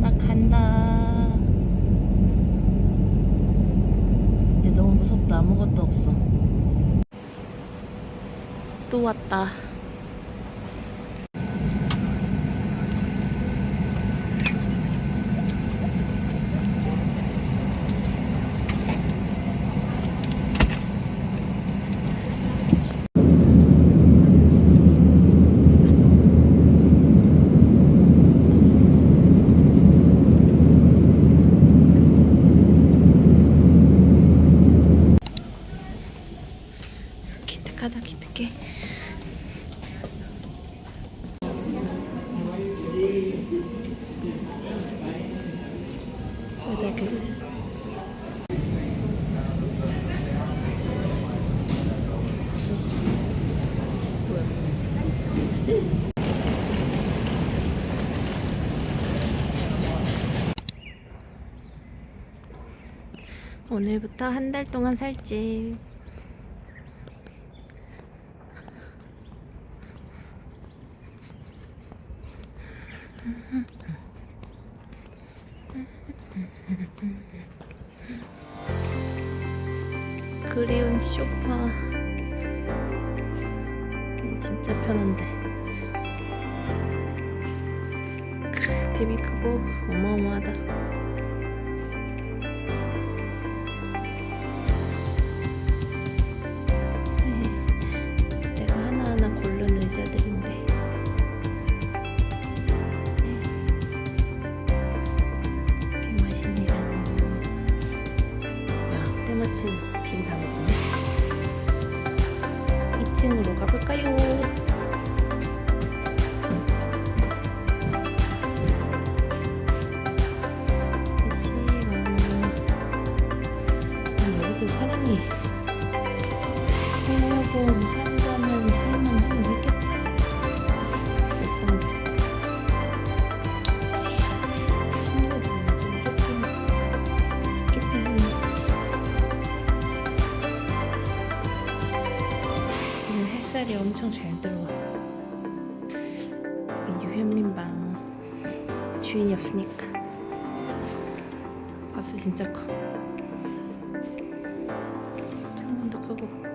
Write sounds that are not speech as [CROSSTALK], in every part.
나 간다. 근데 너무 무섭다. 아무것도 없어. 또 왔다. 오늘부터 한 달 동안 살집. 그리운 쇼파. 진짜 편한데. 크, TV 크고 어마어마하다 시간. 여기도 사람이 살려고 한다면 살만 하긴 했겠다. 예쁜데. 침대도 좀 조금 조금 오늘 햇살이 엄청 잘 들어와. 여기 유현민 방 주인이 없으니까 바스 진짜 커. 창문도 크고 조금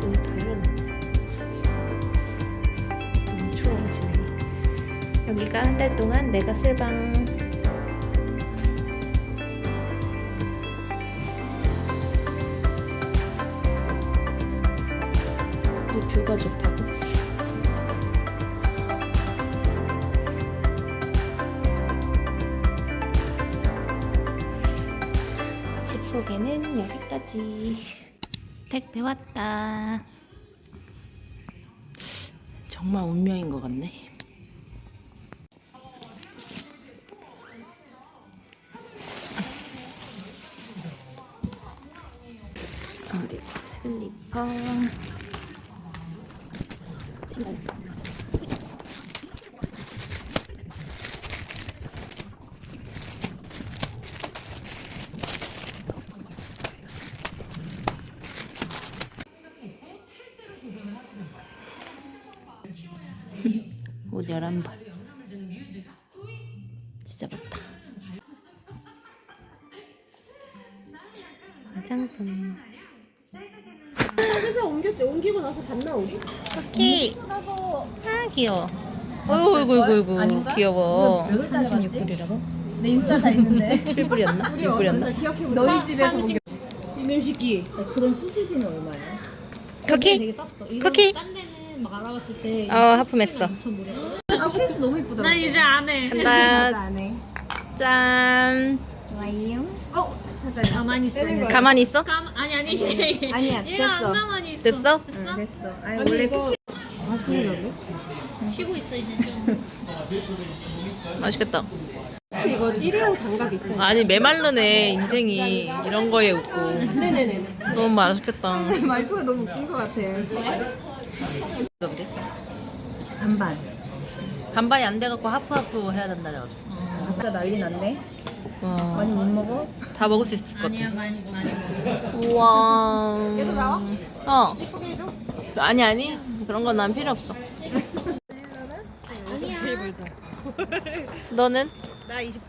너무 다르네. 너무 추워지네. 여기가 한 달 동안 내가 쓸 방. 이 뷰가 좋다고. 소개는 여기까지. 택배 왔다. 정말 운명인 것 같네. 그리고 슬리퍼. 옷 회사 옮겼지? 옮기고 나서 봤나 우리? 쿠키 아 귀여워. 어이구 어이구 어이구 어이구 귀여워. 36불이라고? 내 인스타 있는데. [LAUGHS] 7불이었나? 우리 6불이었나? 어디서 기억해보자. 너희 집에서 옮겨. 이면 시키 그런 수수비는 얼마야? 쿠키? 되게 쌌어. 이거 쿠키? 딴 데는 막 알아봤을 때 어 하품했어. 2,500원 아 케이스 너무 이쁘더라 난 이제 안 해. 간다. 안 해 [LAUGHS] 짠. 좋아요. 어 가만히 있어. 가만히 있어? 감 아니 아니. 아니야, 얘가 됐어. 안 가만히 있어. 됐어? 응 됐어. 아니 아니 원래 이거 쉬고 있어 이제. 좀 [LAUGHS] 맛있겠다. 이거 일회용 장갑 있어 아니 메말르네 인생이 이런 거에 웃고. 네네네 너무 맛있겠다. 말투가 너무 웃긴 것 같아 근데 반반. 반반이 안 돼갖고 하프하프 해야 된다 그래가지고. 진짜 난리 났네. 와, 많이 못 먹어? 다 먹을 수 있을 것 같아. 우와 얘도 나와? 어 예쁘게 해줘. 아니 아니 그런 건 난 필요 없어 너는? 나 20분.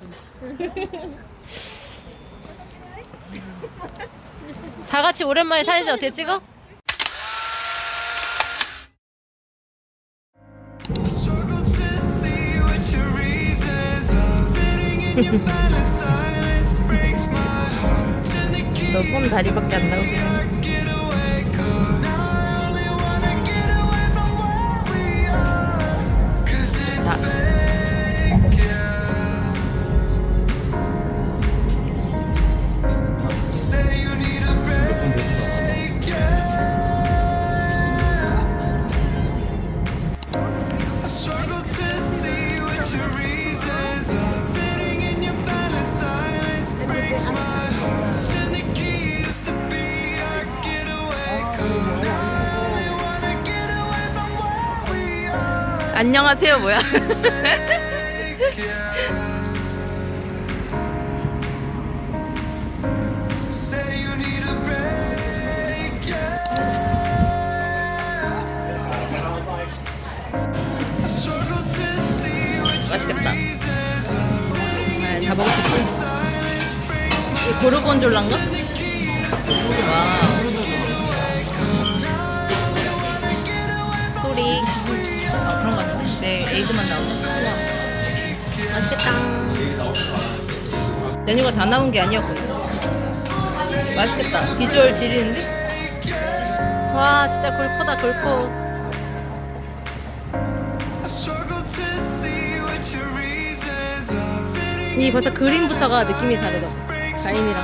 [LAUGHS] 다 같이 오랜만에 사진 어떻게 찍어? [LAUGHS] 너손 다리밖에 안 나오긴 안녕하세요 뭐야 맛있겠다 네, 다이 고르곤졸라인가? 네 에이드만 나오네 맛있겠다. 메뉴가 다 나온 게 아니었거든 맛있겠다. 비주얼 지리는데? 와 진짜 are. Sitting 이 벌써 그림부터가 느낌이 다르다. 자인이랑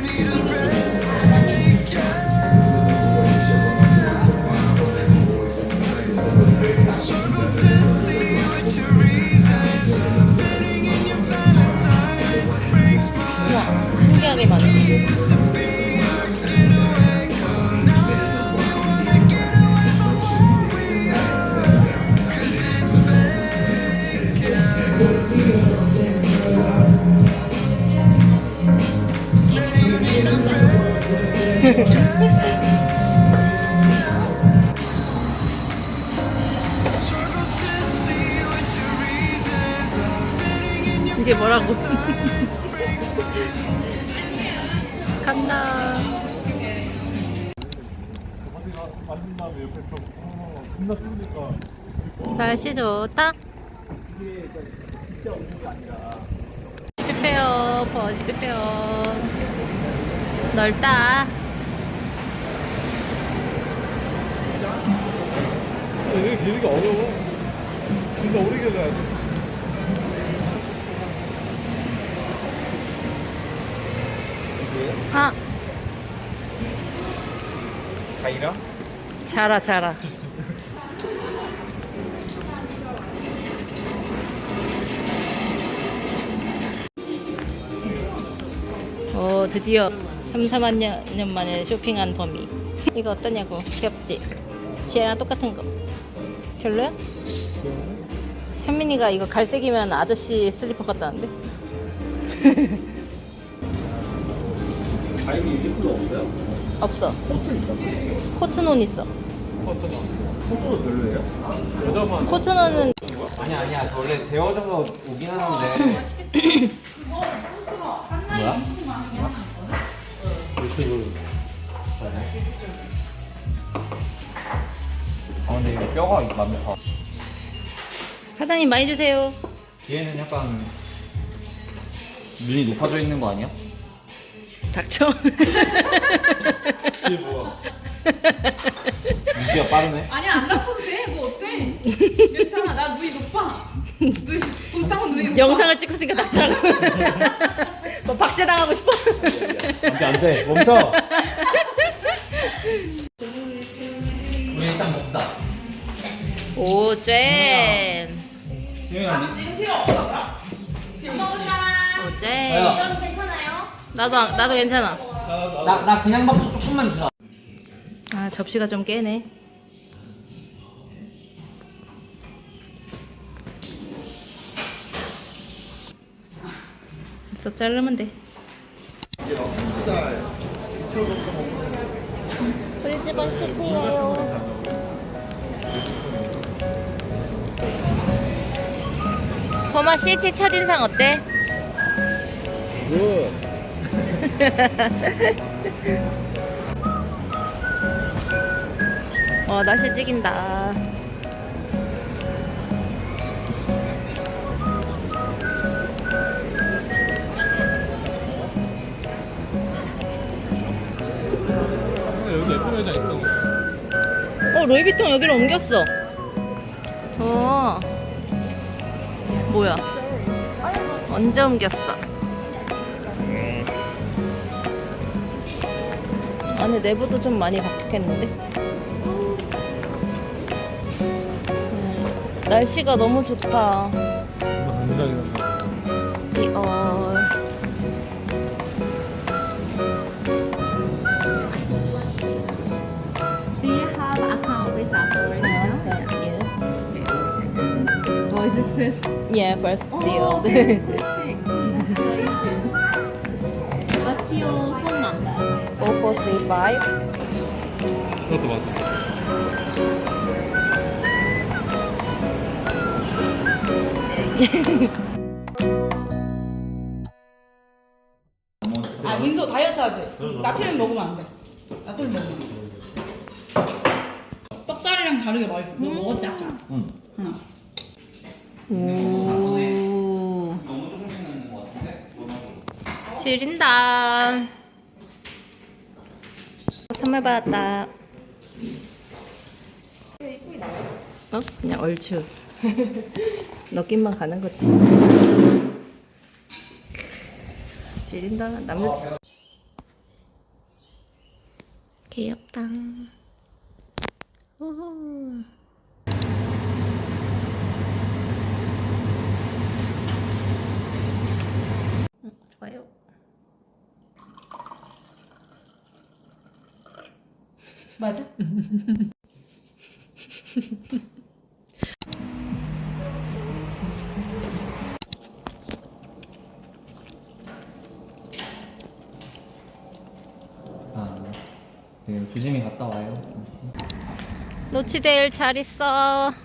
[LAUGHS] 이게 뭐라고? balance breaks [LAUGHS] 간다. 날씨 좋다. 빼빼요 버지 빼빼요 넓다 이게 길이가 어려워. 진짜 오래 길어야 돼. 아 자이라? 자라 자라 오 드디어 3, 4만 년, 년 만에 쇼핑한 범위 이거 어떠냐고 귀엽지? 지혜랑 똑같은 거 별로야? 현민이가 이거 갈색이면 아저씨 슬리퍼 같다는데? 예쁜 거 없어요? 없어 코트논 있어 코스도 별로예요? 여자만. 코트논은 아니 아니야 원래 데워져서 오긴 하는데 뭐야? 유튜브. 아 근데 이거 뼈가 많다. 사장님 많이 주세요. 뒤에는 약간 눈이 높아져 있는 거 아니야? 닥쳐. 이게 뭐야? 눈치가 빠르네. 아니야 안 다쳐도 돼. 뭐 어때? 괜찮아. 나 눈이 높아. 눈, 돈 싸면 눈이 높아. 영상을 찍고 있으니까 닥쳐라고. 뭐 박제 당하고 싶어? 안돼 안돼 멈춰. 오, 쨍. 수영이 지금 필요 없어. 오, 쨍. 야, 괜찮아요? 나도 안- 나도 괜찮아. 나, 나 그냥 밥도 조금만 주라. 아 접시가 좀 깨네. 됐어 자르면 돼. 브리즈번 시티예요. 허마 시티 첫인상 어때? [LAUGHS] 어 날씨 찍인다. 여기 예쁜 여자 있어. 어 루이비통 여기로 옮겼어. 어 뭐야? 언제 옮겼어? 안에 내부도 좀 많이 바뀌었는데. 음, 날씨가 너무 좋다. 디올. Do you have account with us already? Thank you. Or is this first? Yeah, first deal. [LAUGHS] Congratulations. What's your phone number? 0435 그것도 맞아. 아 민소 다이어트 하지. 나트륨 먹으면 안 돼. 나트륨 먹으면. 안 돼. 떡살이랑 다르게 맛있어. 너 먹었지 아까? 응. 응. 오. 지린다. 선물 받았다. 어? 그냥 얼추. [LAUGHS] 느낌만 가는 거지. 지린다. 남자친. 귀엽다. 오호. 음, 좋아요. 맞아? 아, 네, 조심히 갔다 와요. 노치데일 잘 있어. [LAUGHS]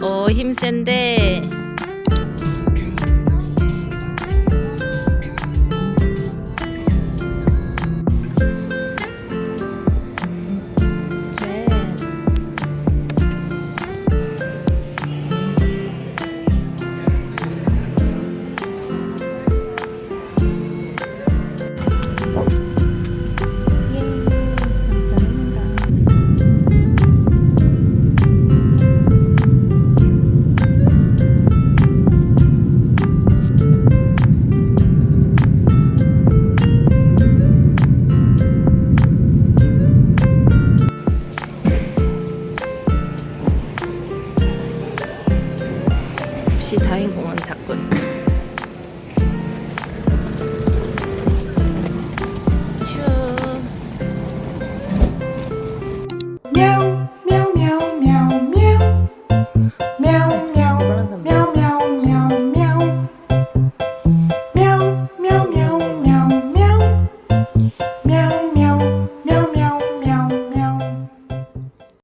어, 힘센데. 역시 다인공원 작군.